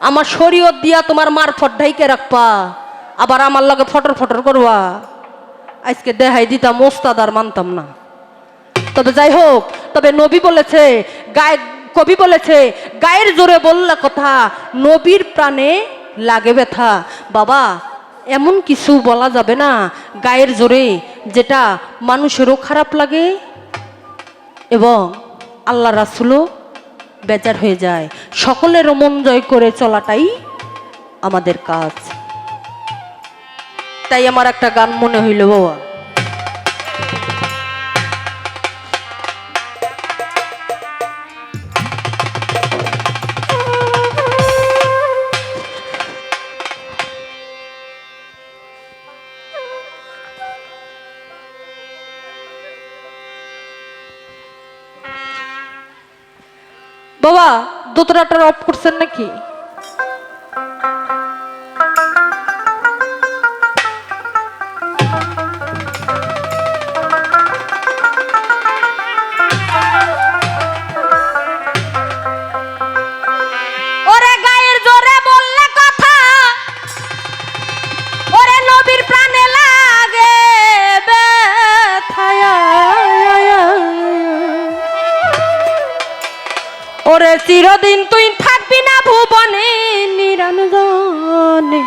আমার শরীয়ত দিয়া তোমার মারফত ঢাইকে রাখবা, আবার আমার লগে ফটর ফটর করবা। আজকে দেহাই দিতাম, ওস্তাদ আর মানতাম না। তবে যাই হোক, তবে নবী বলেছে, গায়ে কবি বলেছে, গায়ের জোরে বললা কথা, নবীর প্রাণে লাগে ব্যথা। বাবা, এমন কিছু বলা যাবে না, গায়ের জোরে, যেটা মানুষেরও খারাপ লাগে এবং আল্লাহ রাসুলও বেজার হয়ে যায়। সকলের মন জয় করে চলাটাই আমাদের কাজ। তাই আমার একটা গান মনে হইল বাবা বাবা দোতরাটার অফ করছেন নাকি? ওরে তুই থাকবি না ভুবনে, নিরঞ্জনে।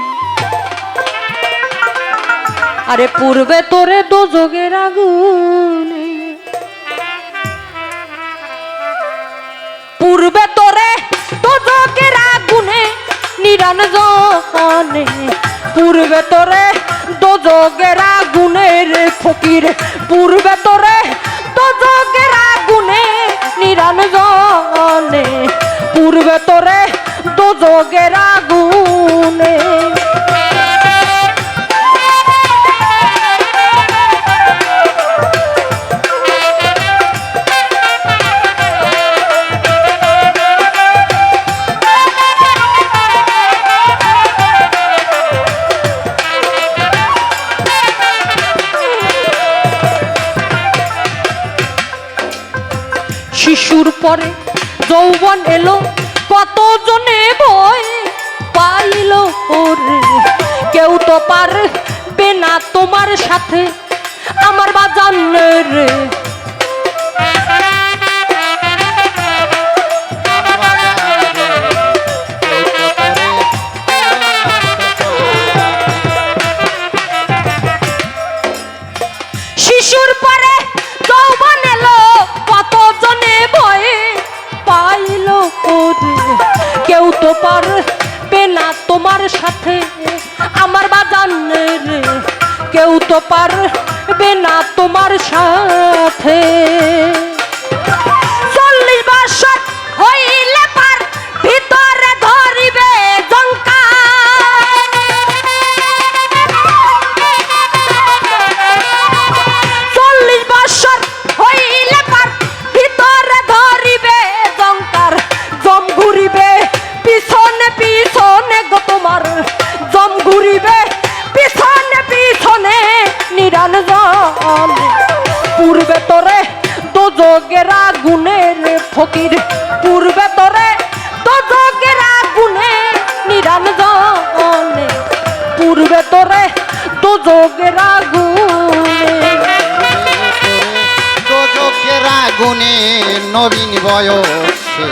আরে পূর্বে তোরে দোজগের আগুনে। পূর্বে তোরে দোজগের আগুনে, নিরঞ্জনে। পূর্বে তোরে দোজগের আগুনে রে ফকির। পূর্বে তোরে দোজগের আগুনে পূর্বে তোরে দোজগের আগুনে। শিশুর পরে যৌবন এলো কত জনে বই পাইল ওরে? কেউ তো পারবে না তোমার সাথে, আমার বাজান রে। তো পারবে দোজগের গুণের ফকির। পূর্বে তোরে দোজগের গুণে নিরান পূর্বে তোরে দোজগের আগুনে চোখের গুণে নবীন বয়সে।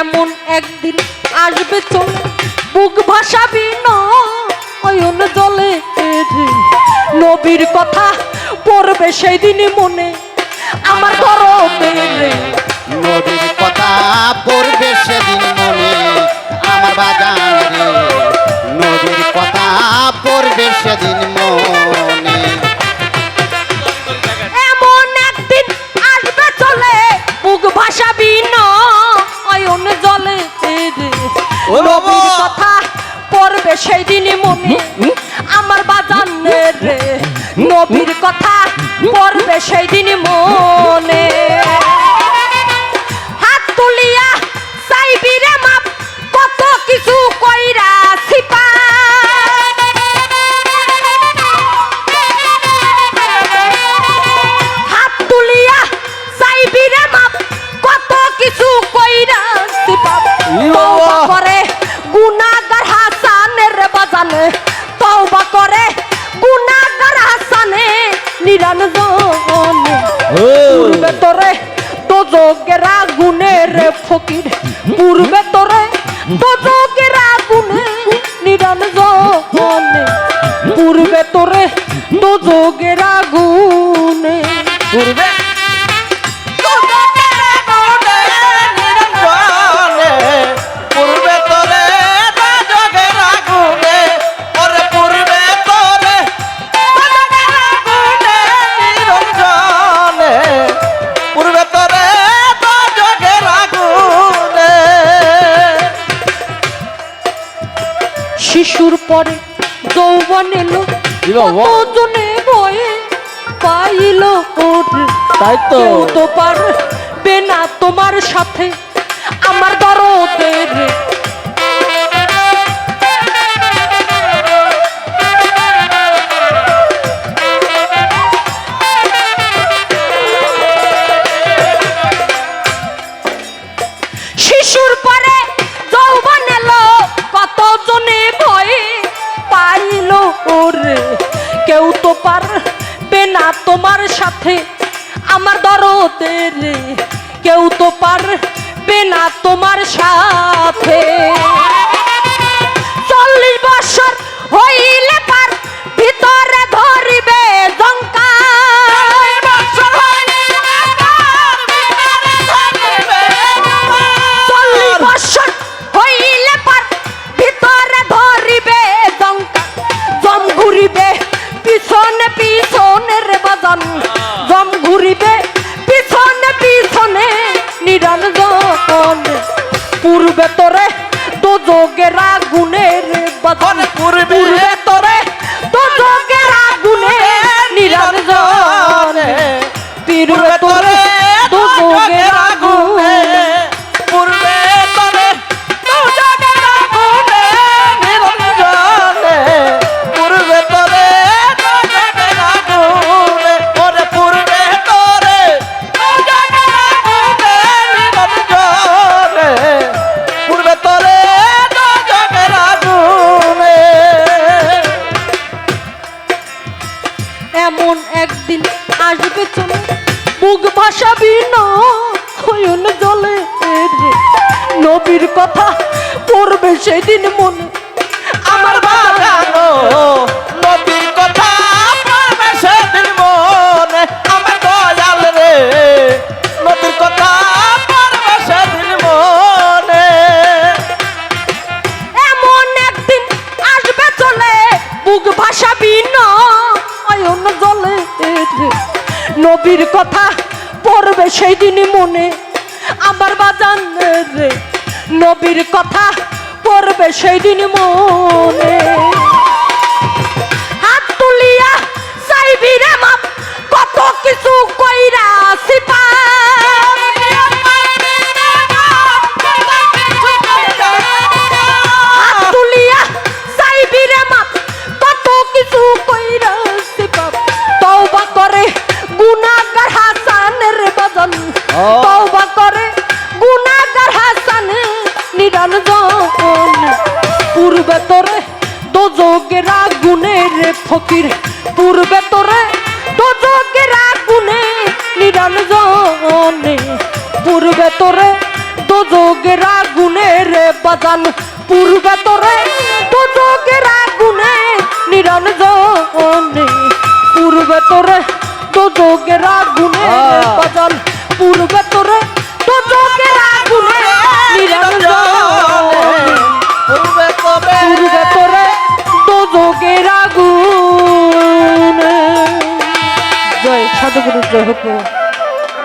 এমন একদিন আসবে চলে বুক ভাসাবি নয়ন জলে নবীর কথা পড়বে সেই দিনই মনে আমার ধরবে রে। নদীর কথা পড়বে সেদিন মনে আমার বাগান নবীর কথা পড়বে সেদিন মনে সেই দিন মনে ফকির শিশুর পরে যৌবন এলো? কতজনে ভয়ে পাইল তাই তো। তো পারবে না তোমার সাথে আমার দরদের। আমার দরদের কেউ তো পারবে না তোমার সাথে। চল্লিশ বছর হইলে পার, ভিতরে ধরিবে জঙ্কা দোজগের আগুনে রে বাজান পূর্বে এমন একদিন আসবে চলে মুখ ভাসাবি না জলে। নবীর কথা পড়বে সেদিন মনে আমার বাবা নবীর রে নবীর কথা পড়বে সেই দিন মনে। হাত তুলিয়া চাইবি রে মাপ কত কিছু আগুনে ফকির, পূর্বে তোরে দোজগের আগুনে, নিরঞ্জনে। পূর্বে তোরে দোজগের আগুনে রে বাজান পূর্বে তোরে দোজগের আগুনে, নিরঞ্জনে। পূর্বে তোরে দোজগের আগুনে জয় হোক